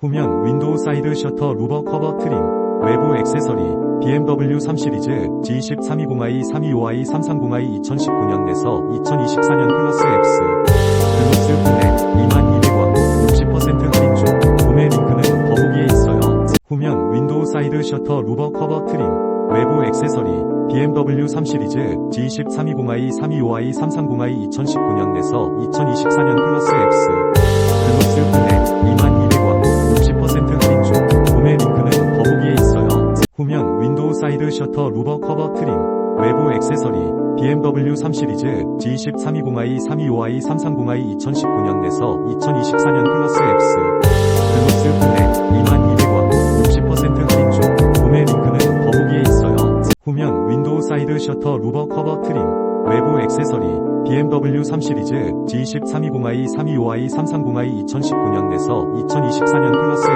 후면 윈도우 사이드 셔터 루버 커버 트림, 외부 액세서리, BMW 3 시리즈 G20 320i 325i 330i 2019년 내서 2024년 플러스 앱스 글로스 블랙 2200원 60% 할인 중 구매 링크는 더보기에 있어요. 후면 윈도우 사이드 셔터 루버 커버 트림, 외부 액세서리, BMW 3 시리즈 G20 320i 325i 330i 2019년 내서 2024년 플러스 앱스 사이드 셔터 루버 커버 트림, 외부 액세서리, BMW 3 시리즈 G20 320i 325i 330i 2019년 내서 2024년 플러스 앱스 글로스 블랙 2200원 60% 할인 중 구매 링크는 더보기에 있어요. 후면 윈도우 사이드 셔터 루버 커버 트림, 외부 액세서리, BMW 3 시리즈 G20 320i 325i 330i 2019년 내서 2024년 플러스